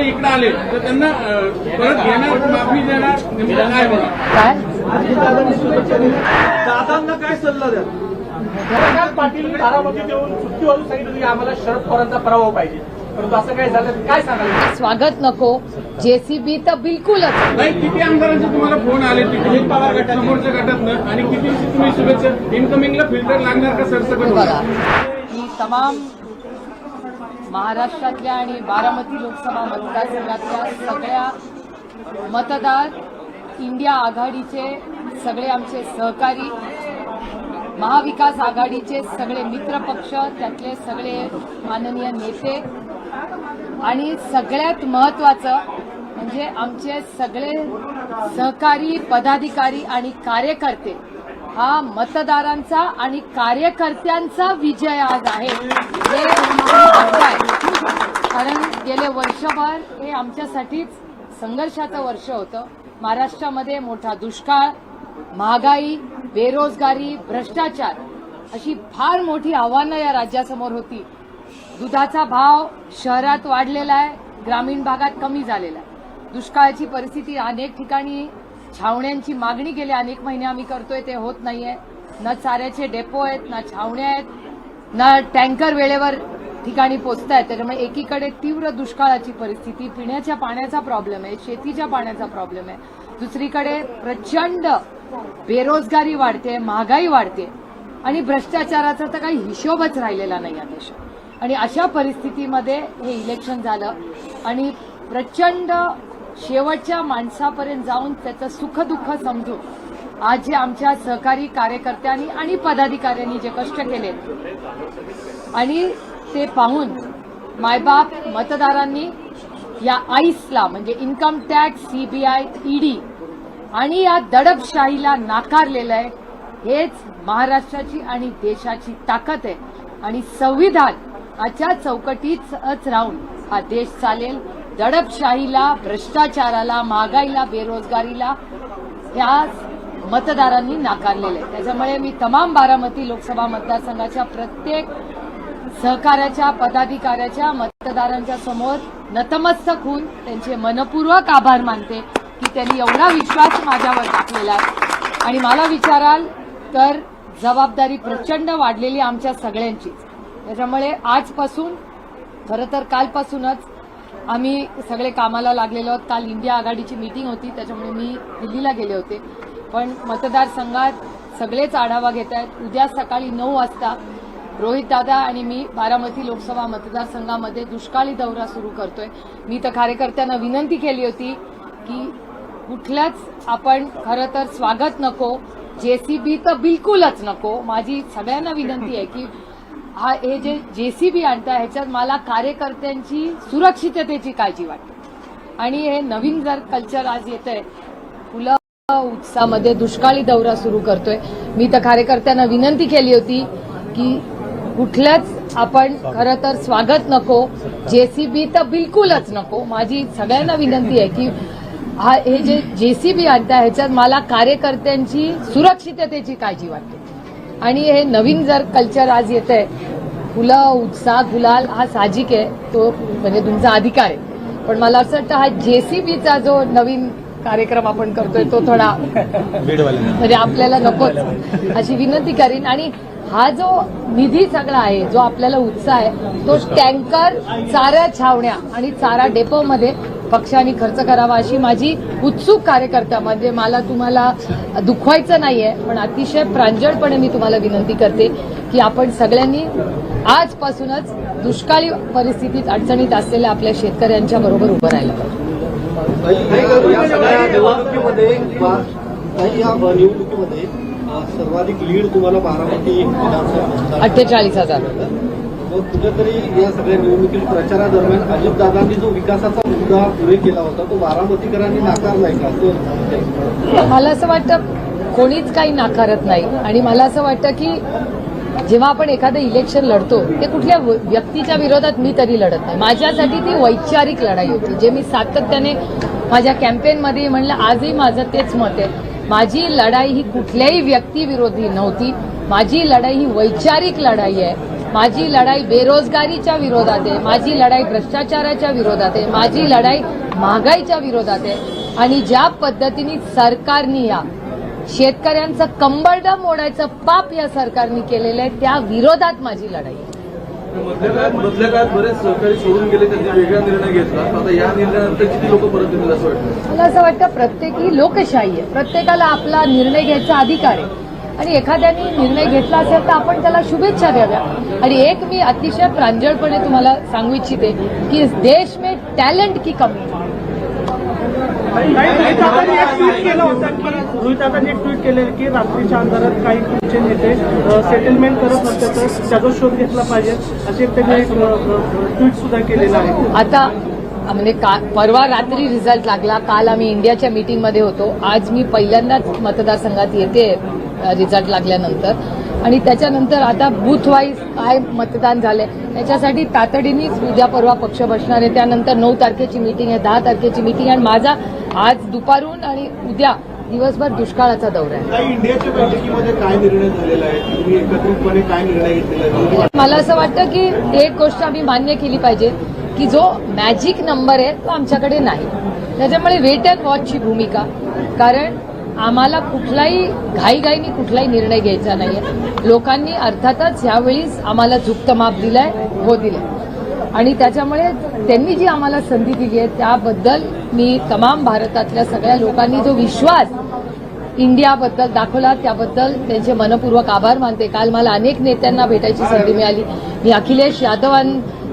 ते इकडे आले. तर त्यांना परत घेणार माफी देणार नेमकं काय होणार दादांना काय सल्ला द्या प्रकाश पाटील बारामतीत येऊन सुट्टी वाजून सांगितलं की आम्हाला शरद पवारांचा पराभव पाहिजे. परंतु असं काय झालं? तर काय सांगाल? स्वागत नको. जेसीबी तर बिलकुलच. नाही किती आमदारांचे तुम्हाला फोन आले तिकडे? पवार गटात समोरच्या गटातनं. आणि किती तुम्ही शुभेच्छा? इन्कमिंगला फिल्टर लागणार का सरसकट? बघा. ही तमाम महाराष्ट्रातल्या आणि बारामती लोकसभा मतदारसंघातल्या सगळ्या मतदार इंडिया आघाडीचे सगळे आमचे सहकारी महाविकास आघाडीचे सगळे मित्रपक्ष त्यातले सगळे माननीय नेते आणि सगळ्यात महत्वाचं म्हणजे आमचे सगळे सहकारी पदाधिकारी आणि कार्यकर्ते हा मतदारांचा आणि कार्यकर्त्यांचा विजय आज आहे. हे कारण गेले वर्षभर हे आमच्यासाठीच संघर्षाचं वर्ष होतं. महाराष्ट्रामध्ये मोठा दुष्काळ महागाई बेरोजगारी भ्रष्टाचार अशी फार मोठी आव्हानं या राज्यासमोर होती. दुधाचा भाव शहरात वाढलेला आहे ग्रामीण भागात कमी झालेला आहे. दुष्काळाची परिस्थिती अनेक ठिकाणी छावण्यांची मागणी गेले अनेक महिने आम्ही करतोय ते होत नाहीये. ना चाऱ्याचे डेपो आहेत ना छावण्या आहेत ना टँकर वेळेवर ठिकाणी पोचत आहेत त्याच्यामुळे एकीकडे तीव्र दुष्काळाची परिस्थिती पिण्याच्या पाण्याचा प्रॉब्लेम आहे शेतीच्या पाण्याचा प्रॉब्लेम आहे. दुसरीकडे प्रचंड बेरोजगारी वाढते महागाई वाढते. आणि भ्रष्टाचाराचा तर काही हिशोबच राहिलेला नाही या देशात. आणि अशा परिस्थितीमध्ये हे इलेक्शन झालं आणि प्रचंड शेवटच्या माणसापर्यंत जाऊन त्याचं सुखदुःख समजून आज जे आमच्या सहकारी कार्यकर्त्यांनी आणि पदाधिकाऱ्यांनी जे कष्ट केले. आणि ते पाहून मायबाप मतदारांनी या आईसला म्हणजे इन्कम टॅक्स सीबीआय ईडी आणि या दडपशाहीला नाकारलेलं आहे हेच महाराष्ट्राची आणि देशाची ताकद आहे. आणि संविधान आजच्या चौकटीतच राहून हा देश चालेल. दडपशाहीला भ्रष्टाचाराला महागाईला बेरोजगारीला ह्या मतदारांनी नाकारलेलं आहे. त्याच्यामुळे मी तमाम बारामती लोकसभा मतदारसंघाच्या प्रत्येक सहकार्याच्या पदाधिकाऱ्याच्या मतदारांच्या समोर नतमस्तक होऊन त्यांचे मनपूर्वक आभार मानते की त्यांनी एवढा विश्वास माझ्यावर टाकलेला आहे. आणि मला विचाराल तर जबाबदारी प्रचंड वाढलेली आमच्या सगळ्यांचीच. त्याच्यामुळे आजपासून खरं तर कालपासूनच आम्ही सगळे कामाला लागलेलो आहोत. काल इंडिया आघाडीची मीटिंग होती त्याच्यामुळे मी दिल्लीला गेले होते. पण मतदारसंघात सगळेच आढावा घेत आहेत. उद्या सकाळी नऊ वाजता रोहित दादा आणि मी बारामती लोकसभा मतदारसंघामध्ये दुष्काळी दौरा सुरू करतोय. मी तर कार्यकर्त्यांना विनंती केली होती की कुठल्याच आपण खरं तर स्वागत नको जेसीबी तर बिलकुलच नको. माझी सगळ्यांना विनंती आहे की हा हे जे जेसीबी आणताय ह्याच्यात मला कार्यकर्त्यांची सुरक्षिततेची काळजी वाटते. आणि हे नवीन जर कल्चर आज येत आहे फुलं उत्साहामध्ये दुष्काळी दौरा सुरू करतोय. मी तर कार्यकर्त्यांना विनंती केली होती की कुठल्याच आपण खरं तर स्वागत नको जेसीबी तर बिलकुलच नको. माझी सगळ्यांना विनंती आहे की हा हे जे जेसीबी आणताय ह्याच्यात मला कार्यकर्त्यांची सुरक्षिततेची काळजी वाटते. आणि हे नवीन जर कल्चर आज येत आहे फुलं उत्साह गुलाल हा साहजिक आहे तो म्हणजे तुमचा अधिकार आहे. पण मला असं वाटतं हा जेसीबीचा जो नवीन कार्यक्रम आपण करतोय तो थोडा म्हणजे आपल्याला नकोच. अशी विनंती करीन. आणि हा जो निधी सगळा आहे जो आपल्याला उत्साह आहे तो टँकर चारा छावण्या आणि चारा डेपोमध्ये पक्षाने खर्च करावा अशी माझी उत्सुक कार्यकर्ता म्हणजे मला तुम्हाला दुखवायचं नाहीये पण अतिशय प्रांजळपणे मी तुम्हाला विनंती करते की आपण सगळ्यांनी आजपासूनच दुष्काळी परिस्थितीत अडचणीत असलेल्या आपल्या शेतकऱ्यांच्या बरोबर उभं राहिलं पाहिजे. निवडणुकीमध्ये सर्वाधिक लीड तुम्हाला बारामती अठ्ठेचाळीस हजार. कुठेतरी या सगळ्या निवडणुकीत प्रचारादरम्यान अजितदादांनी जो विकासाचा मुद्दा पुढे केला होता तो बारामतीकरांनी नाकारलाय का? तो मला असं वाटतं कोणीच काही नाकारत नाही. आणि मला असं वाटतं की जेव्हा आपण एखादं इलेक्शन लढतो ते कुठल्या व्यक्तीच्या विरोधात मी तरी लढत नाही. माझ्यासाठी ती वैचारिक लढाई होती जे मी सातत्याने माझ्या कॅम्पेनमध्ये म्हणलं आजही माझं तेच मत आहे. माझी लढाई ही कुठल्याही व्यक्तीविरोधी नव्हती. माझी लढाई ही वैचारिक लढाई आहे. माझी लढाई बेरोजगारीच्या विरोधात आहे माझी लढाई भ्रष्टाचाराच्या विरोधात आहे माझी लढाई महागाईच्या विरोधात आहे. आणि ज्या पद्धतीने सरकारने या शेतकऱ्यांचं कंबरडं मोडायचं पाप या सरकारने केलेलं आहे त्या विरोधात माझी लढाई आहे. मधल्या काळात मधल्या काळात बरेच सहकारी सोडून गेले त्यांनी वेगळा निर्णय घेतला. आता या निर्णयानंतर किती लोक परत येतील असं वाटतं? मला असं वाटतं प्रत्येक ही लोकशाही आहे. प्रत्येकाला आपला निर्णय घ्यायचा अधिकार आहे. आणि एखाद्याने निर्णय घेतला असेल तर आपण त्याला शुभेच्छा द्याव्या. आणि एक मी अतिशय प्रांजळपणे तुम्हाला सांगू इच्छिते की देश में टॅलेंट की कमी. ट्विट केलं की रात्रीच्या अंधारात काही तुमचे नेते सेटलमेंट करत त्याचा शोध घेतला पाहिजे असे त्यांनी एक ट्विट सुद्धा केलेलं आहे. आता म्हणजे का परवा रात्री रिझल्ट लागला. काल आम्ही इंडियाच्या मीटिंगमध्ये होतो. आज मी पहिल्यांदाच मतदारसंघात येते. रिझल्ट लागल्यानंतर. आणि त्याच्यानंतर आता बूथ वाईज काय मतदान झालंय त्याच्यासाठी तातडीनेच उद्या परवा पक्ष बसणार आहे. त्यानंतर नऊ तारखेची मीटिंग आहे दहा तारखेची मीटिंग आहे. आणि माझा आज दुपारून आणि उद्या दिवसभर दुष्काळाचा दौरा आहे. मला असं वाटतं की एक गोष्ट आम्ही मान्य केली पाहिजे की जो मॅजिक नंबर आहे तो आमच्याकडे नाही. त्याच्यामुळे वेट अँड वॉचची भूमिका. कारण आम्हाला कुठलाही घाईघाईने कुठलाही निर्णय घ्यायचा नाहीये. लोकांनी अर्थातच यावेळीच आम्हाला झुकतं माप दिलंय हो दिलंय. आणि त्याच्यामुळे त्यांनी जी आम्हाला संधी दिली आहे त्याबद्दल मी तमाम भारतातल्या सगळ्या लोकांनी जो विश्वास इंडियाबद्दल दाखवला त्याबद्दल त्यांचे मनपूर्वक आभार मानते. काल मला अनेक नेत्यांना भेटायची संधी मिळाली. मी अखिलेश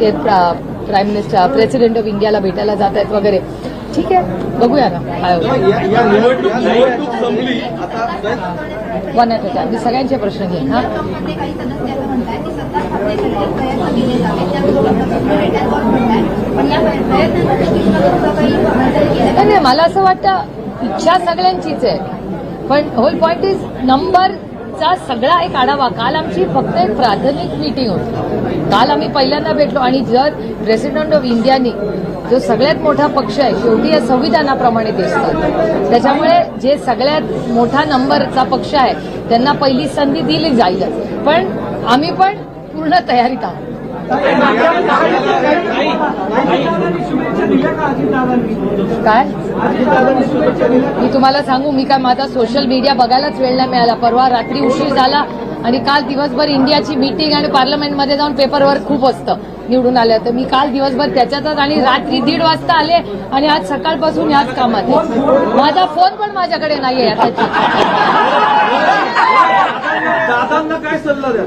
ते प्रा- प्राईम मिनिस्टर प्रेसिडेंट ऑफ इंडियाला भेटायला जात आहेत वगैरे. ठीक आहे बघूया ना. वन ॲट अ मी सगळ्यांचे प्रश्न घेईन हा. नाही, मला असं वाटतं इच्छा सगळ्यांचीच आहे. पण होल पॉइंट इज नंबरचा सगळा एक आढावा. काल आमची फक्त एक प्राथमिक मीटिंग होती. काल आम्ही पहिल्यांदा भेटलो आणि जर प्रेसिडेंट ऑफ इंडियानी जो सगळ्यात मोठा पक्ष आहे शेवटी या संविधानाप्रमाणे दिसतात. त्याच्यामुळे जे सगळ्यात मोठा नंबरचा पक्ष आहे त्यांना पहिली संधी दिली जाईलच. पण आम्ही पण पूर्ण तयारीत आहोत. काय? मी तुम्हाला सांगू मी काय माझा सोशल मीडिया बघायलाच वेळ नाही मिळाला. परवा रात्री उशीर झाला आणि काल दिवसभर इंडियाची मीटिंग आणि पार्लमेंटमध्ये जाऊन पेपरवर खूप असतं निवडून आल्या तर. मी काल दिवसभर त्याच्यातच आणि रात्री दीड वाजता आले आणि आज सकाळपासून याच कामात आहे. माझा फोन पण माझ्याकडे आता काय सल्ला द्या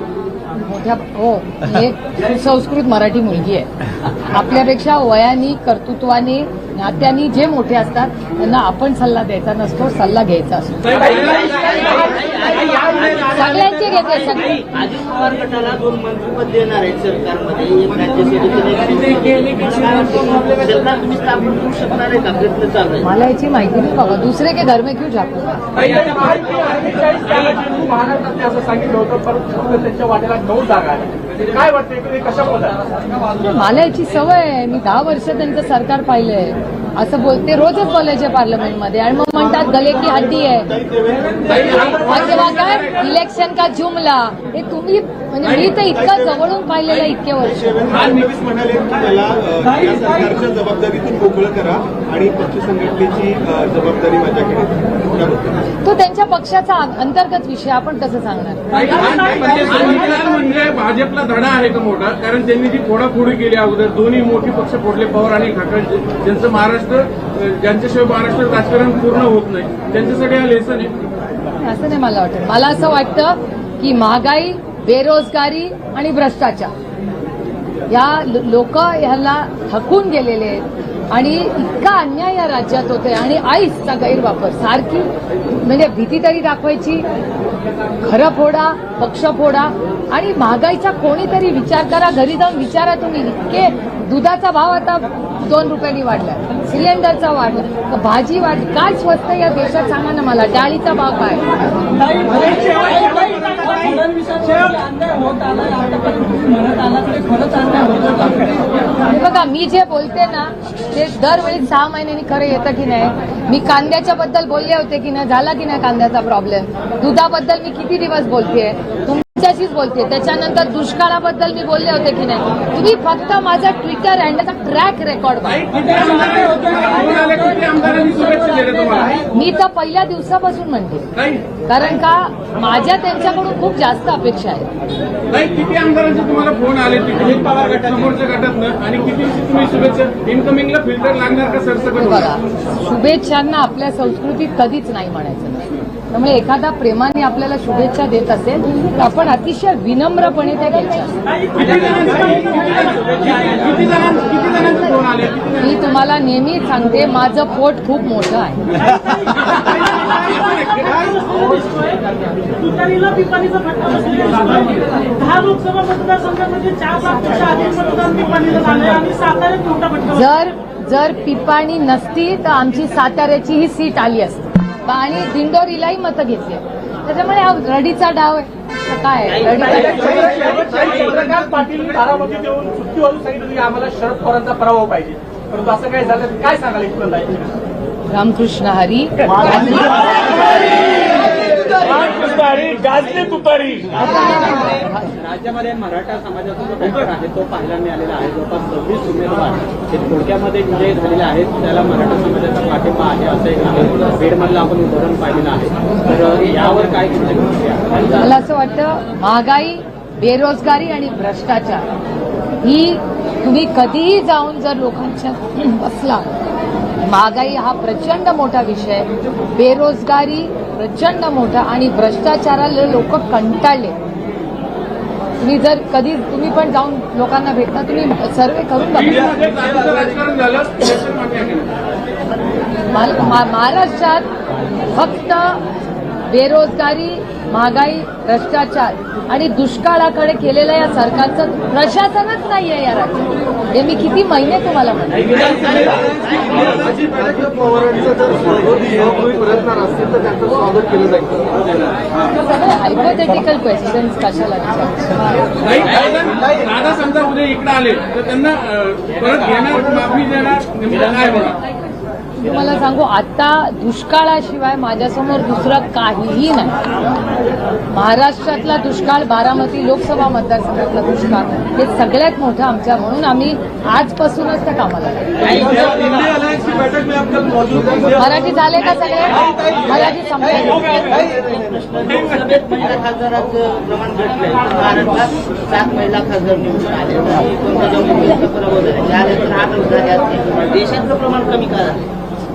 मोठ्या हो हे संस्कृत मराठी मुलगी आहे. आपल्यापेक्षा वयानी कर्तृत्वाने नात्यानी जे मोठे असतात त्यांना आपण सल्ला द्यायचा नसतो सल्ला घ्यायचा असतो सगळ्यांचे घेते सगळे अजित पवार गटाला दोन मंत्रिपद देणार आहेत सरकारमध्ये एक राज्यसभेचं सरकार तुम्ही स्थापन करू शकणार आहे का प्रयत्न चालू आहे मला याची माहिती नाही बाबा दुसरे के घर में क्यों झाकू महाराष्ट्रात असं सांगितलं होतं परंतु फक्त त्यांच्या वाट्याला नऊ जागा आहेत काय वाटतं कशा मला याची सवय आहे. मी दहा वर्ष त्यांचं सरकार पाहिलंय. असं बोलते रोजच बोलायचे पार्लमेंटमध्ये. आणि मग म्हणतात गले की हड्डी आहे. काय? इलेक्शन का जुमला? हे तुम्ही म्हणजे मी तर इतकं जवळून पाहिलेलं इतके वर्ष. फडणवीस म्हणाले की मला अ, या सरकारच्या जबाबदारीतून मोकळं करा आणि पक्ष संघटनेची अ, जबाबदारी माझ्याकडे त्याबद्दल तो त्यांच्या पक्षाचा अंतर्गत विषय आपण कसं सांगणार? म्हणजे म्हणजे भाजपला धडा आहे का मोठा? कारण त्यांनी जी फोडाफोडी केली अगोदर दोन्ही मोठी पक्ष फोडले पवार आणि ठाकरे ज्यांचं महाराष्ट्र महाराष्ट्र ज्यांच्याशिवाय महाराष्ट्र राजकारण पूर्ण होत नाही. त्यांच्यासाठी हा लेसन आहे. असं नाही मला वाटत. मला असं वाटतं की महागाई बेरोजगारी आणि भ्रष्टाचार या लोक ह्याला थकून गेलेले आहेत. आणि इतका अन्याय या राज्यात होतोय आणि आईसचा गैरवापर. सारखी म्हणजे भीती तरी दाखवायची खरं फोडा पक्ष फोडा आणि महागाईचा कोणीतरी विचार करा घरी जाऊन विचारा तुम्ही इतके दुधाचा भाव आता दोन रुपयांनी वाढला सिलेंडरचा वाढला भाजी वाढली काय स्वस्त या देशात सांगा ना मला डाळीचा भाव काय? बघा मी जे बोलते ना ते दरवेळी सहा महिन्यांनी खरं येतं की नाही? मी कांद्याच्या बद्दल बोलले होते की नाही? झाला की नाही कांद्याचा प्रॉब्लेम दुधाबद्दल मी किती दिवस बोलतेय? तुमच्याशीच बोलते. त्याच्यानंतर दुष्काळाबद्दल मी बोलले होते की नाही. तुम्ही फक्त माझा ट्विटर हँडलचा ट्रॅक रेकॉर्ड मी तर पहिल्या दिवसापासून म्हणते. कारण का माझ्या त्यांच्याकडून खूप जास्त अपेक्षा आहेत. नाही किती आमदारांचे तुम्हाला फोन आले समोरच्या आणि किती तुम्ही शुभेच्छा? इन्कमिंगला फिल्टर लागणार का सरसकट बघा शुभेच्छांना आपल्या संस्कृतीत कधीच नाही म्हणायचं. त्यामुळे एखादा प्रेमाने आपल्याला शुभेच्छा देत असेल तर आपण अतिशय विनम्रपणे ते घ्यायच्या मी तुम्हाला नेहमी सांगते माझं पोट खूप मोठं आहे. जर जर पिपाणी नसती तर आमची साताऱ्याची ही सीट आली असती. आणि दिंडोरीलाही मतं घेतली त्याच्यामुळे हा रडीचा डाव आहे. काय चंद्रकांत पाटील सांगितलं की आम्हाला शरद पवारांचा पराभव पाहिजे. परंतु असं काय झालं? काय सांगाल रामकृष्ण हरी. गाजली राज्यामध्ये मराठा समाजाचा जो पॅटर्न आहे तो पाहायला मिळालेला आहे. जवळपास सव्वीस उमेदवार हे थोडक्यामध्ये विजय झालेले आहेत. त्याला मराठा समाजाचा पाठिंबा आहे असं एक आहे. बीडमधलं आपण उदाहरण पाहिलेलं आहे. तर यावर काय? मला असं वाटतं महागाई बेरोजगारी आणि भ्रष्टाचार ही तुम्ही कधीही जाऊन जर लोकांच्या बसला महागाई हा प्रचंड मोठा विषय. बेरोजगारी प्रचंड मोठा आणि भ्रष्टाचाराला लोक कंटाळले. तुम्ही जर कधी तुम्ही पण जाऊन लोकांना भेटता तुम्ही सर्वे करून बघा. महाराष्ट्रात फक्त बेरोजगारी महागाई भ्रष्टाचार आणि दुष्काळाकडे केलेलं या सरकारचं प्रशासनच नाहीये या राज्यात. हे मी किती महिने तुम्हाला म्हणते? अजित पवारांचं जर सहभागी प्रयत्न असतील तर त्यांचं स्वागत केलं जाईल. हायपोथेटिकल क्वेश्चन्स कशाला? नाही दादा समजा उद्या इकडे आले तर त्यांना परत घेणार माफी देणार काय होणार? तुम्हाला सांगू आता दुष्काळाशिवाय माझ्यासमोर दुसरं काहीही नाही. महाराष्ट्रातला दुष्काळ बारामती लोकसभा मतदारसंघातला दुष्काळ हे सगळ्यात मोठं आमच्या म्हणून आम्ही आजपासूनच त्या कामाला मराठी झाले का सगळे? मराठी संपले. लोकसभेत प्रमाण खासदार निवडून प्रमाण कमी करा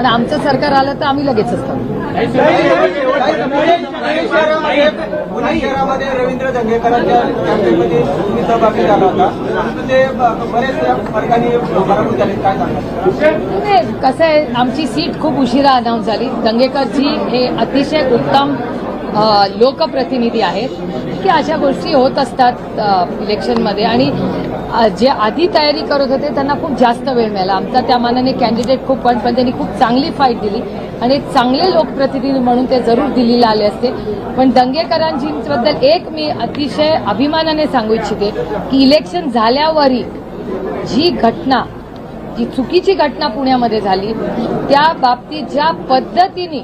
आणि आमचं सरकार आलं तर आम्ही लगेच असतो. पुणे शहरामध्ये रवींद्र दंगेकरांच्या कॅम्पेनमध्ये तुम्ही सहभागी झाला होता ते बरेच फरकाने पराभूत झाले काय सांगा कसं आहे आमची सीट खूप उशिरा अनाऊन्स झाली. दंगेकरजी हे अतिशय उत्तम लोकप्रतिनिधी आहेत की अशा गोष्टी होत असतात इलेक्शनमध्ये आणि जे आधी तयारी करत होते त्यांना खूप जास्त वेळ मिळाला. आमचा त्या मानाने कॅन्डिडेट खूप पण पण त्यांनी खूप चांगली फाईट दिली. आणि एक चांगले लोकप्रतिनिधी म्हणून ते जरूर दिल्लीला आले असते. पण दंगेकरांजींबद्दल एक मी अतिशय अभिमानाने सांगू इच्छिते की इलेक्शन झाल्यावरही जी घटना जी चुकीची घटना पुण्यामध्ये झाली त्या बाबतीत ज्या पद्धतीने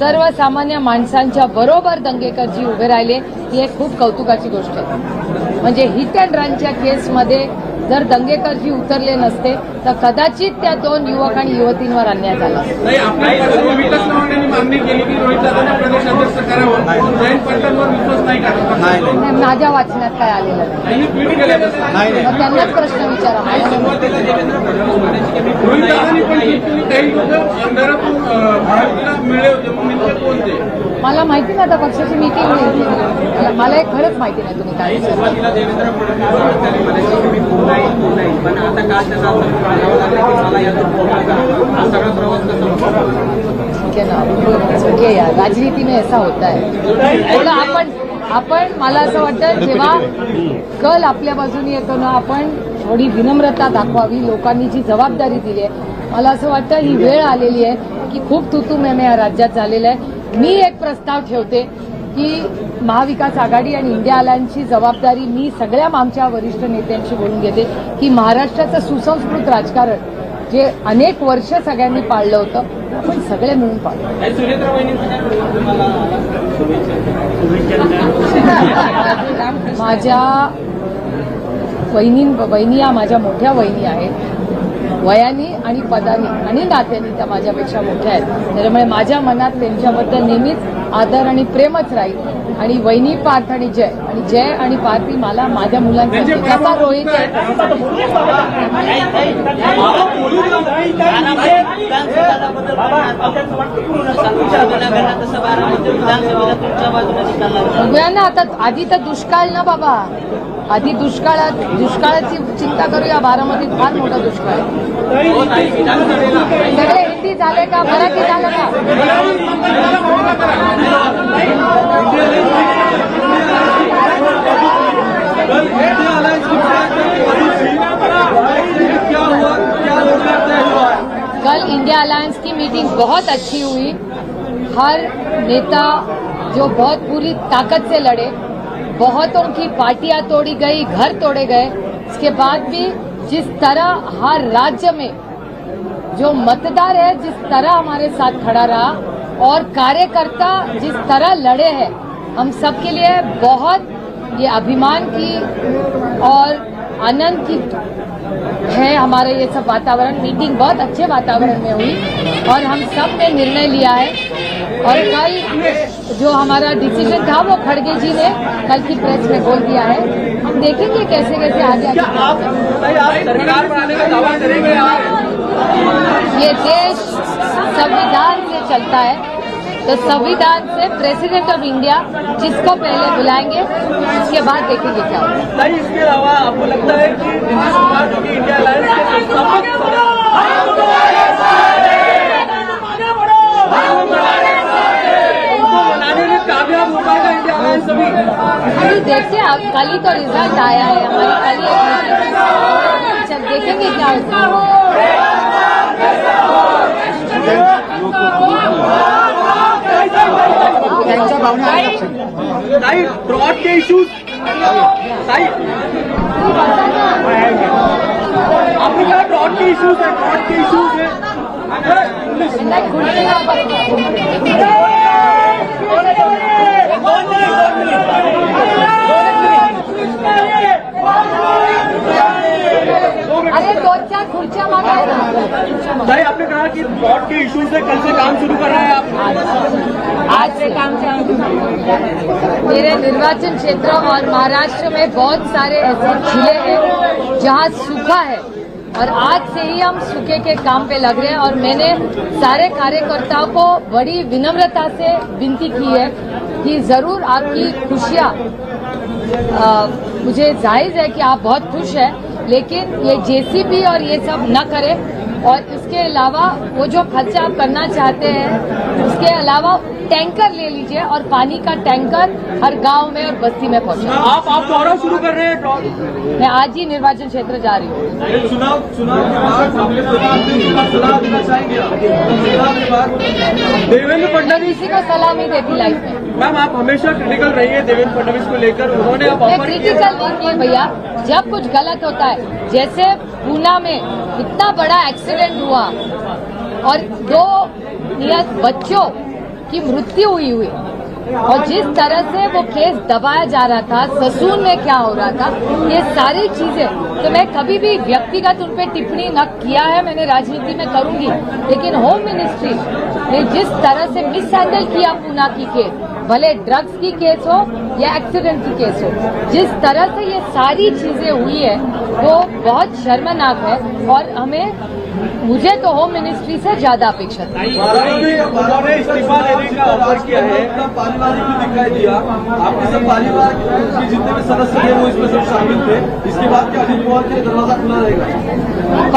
सर्वसामान्य माणसांच्या बरोबर दंगेकरजी उभे राहिले ही एक खूप कौतुकाची गोष्ट आहे. म्हणजे हिट अँड रनच्या केसमध्ये जर दंगेकरजी उतरले नसते तर कदाचित त्या दोन युवक आणि युवतींवर अन्याय झाला. माझ्या वाचनात काय आलेलं नाही. त्यांनाच प्रश्न विचारा. मिळले होते मला माहिती नाही आता पक्षाची मीटिंग मला- मला एक खरंच माहिती नाही तुम्ही काय. सुरुवातीला देवेंद्र फडणवीस ओके यार राजनीति में ऐसा होता? है थोडं आपण आपण मला असं वाटतं जेव्हा कल आपल्या बाजूने येतो ना आपण थोडी विनम्रता दाखवावी लोकांनी जी जबाबदारी दिली आहे. मला असं वाटतं ही वेळ आलेली आहे की खूप तुतू मेमे या राज्यात झालेलं आहे. मी एक प्रस्ताव ठेवते की महाविकास आघाडी आणि इंडिया अलायन्सची जबाबदारी मी सगळ्या आमच्या वरिष्ठ नेत्यांशी बोलून घेते की महाराष्ट्राचं सुसंस्कृत राजकारण जे अनेक वर्ष सगळ्यांनी पाळलं होतं आपण सगळे मिळून पाळलं माझ्या वहिनी वहिनी या माझ्या मोठ्या वहिनी आहेत. वयाने आणि पदानी आणि नात्याने त्या माझ्यापेक्षा मोठ्या आहेत. त्याच्यामुळे माझ्या मनात त्यांच्याबद्दल नेहमीच आदर आणि प्रेमच राहील. आणि वहिनी पार्थ आणि जय. आणि जय आणि पार्थी मला माझ्या मुलांसाठी. कसा रोहित आहे. बघूया ना आता आधी तर दुष्काळ ना बाबा. आधी दुष्काळात दुष्काळाची चिंता करूया. बारामतीत फार मोठा दुष्काळ आहे. हिंदी झाले का मराठी झालं का की। कल इंडिया अलायंस की मीटिंग बहुत अच्छी हुई। हर नेता जो बहुत पूरी ताकत से लड़े, बहुतों की पार्टियाँ तोड़ी गई, घर तोड़े गए। इसके बाद भी जिस तरह हर राज्य में जो मतदार है, जिस तरह हमारे साथ खड़ा रहा और कार्यकर्ता जिस तरह लड़े हैं, हम सबके लिए बहुत ये अभिमान की और आनंद की है हमारा ये सब वातावरण। मीटिंग बहुत अच्छे वातावरण में हुई और हम सबने निर्णय लिया है। और कल जो हमारा डिसीज़न था, वो खड़गे जी ने कल की प्रेस में बोल दिया है। हम देखेंगे कैसे कैसे आगे आगे आप सरकार बनाने का दावा करेंगे? ये देश संविधान से चलता है। तो संविधान से प्रेसिडेंट ऑफ़ इंडिया जिसको पहले बुलाएँगे उसके बाद देखेंगे क्या है नहीं इसके अलावा आपको लगता है कि जो कि इंडिया हो? अभी देखते हैं कल ही तो रिज़ल्ट आया है हमारी कल ही देखेंगे क्या होता त्यांच्या भावना काही के इश्यूज ताई आपने कहा फ्रॉड इश्यूज है फ्रॉड इश्यूज है अरे दोन चार खुर्च्या मागा ताई आपने कहा कि फ्रॉड के इशू है कल से काम शुरू कर रहे हैं आप। आज से काम मेरे निर्वाचन क्षेत्र और महाराष्ट्र में बहुत सारे ऐसे ज़िले हैं जहाँ सूखा है। और आज से ही हम सूखे के काम पे लग रहे हैं और मैंने सारे कार्यकर्ताओं को बड़ी विनम्रता से विनती की है कि ज़रूर आपकी खुशियाँ मुझे जायज़ है कि आप बहुत खुश हैं। लेकिन ये जेसीबी और ये सब न करे। और इसके अलावा वो जो खर्चा आप करना चाहते हैं उसके अलावा टैंकर ले लीजिए और पानी का टैंकर हर गाँव में और बस्ती में पहुँचे आप आप दौरा शुरू कर रहे हैं मैं आज ही निर्वाचन क्षेत्र जा रही हूँ। चुनाव चुनाव देवेंद्र किसी को नहीं देती लाइफ में। मैम आप हमेशा क्रिटिकल रही है देवेंद्र फडणवीस को लेकर। उन्होंने अब ऑफ़र क्रिटिकल नहीं भैया। जब कुछ गलत होता है जैसे पूना में इतना बड़ा एक्सीडेंट हुआ और दो नियत बच्चों की मृत्यु हुई हुई। और जिस तरह से वो केस दबाया जा रहा था, ससून में क्या हो रहा था, ये सारी चीज़ें तो मैं कभी भी व्यक्तिगत उन पर टिप्पणी न किया है, मैंने राजनीति में करूँगी। लेकिन होम मिनिस्ट्री ने जिस तरह से मिस हैंडल किया पूना की केस, भले ड्रग्स की केस हो या एक्सीडेंट की केस हो, जिस तरह से ये सारी चीज़ें हुई है वो बहुत शर्मनाक है और हमें मुझे तो होम मिनिस्ट्री से ज़्यादा अपेक्षा थी इस्तीफा देने का ऑफ़र किया है। पारिवारिक भी दिखाई दिया। आपके सब पारिवारिक के जितने भी सदस्य थे वो इसमें सब शामिल थे। इसके बाद क्या अजित पवार के लिए दरवाज़ा खुला रहेगा।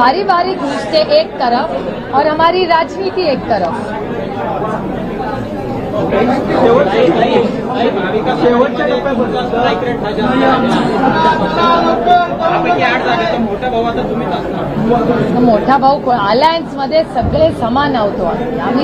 पारिवारिक रिश्ते एक तरफ़ और हमारी राजनीति एक तरफ़। शेवटच्या मोठा भाऊ अलायन्समध्ये सगळे समान आहोत. आम्ही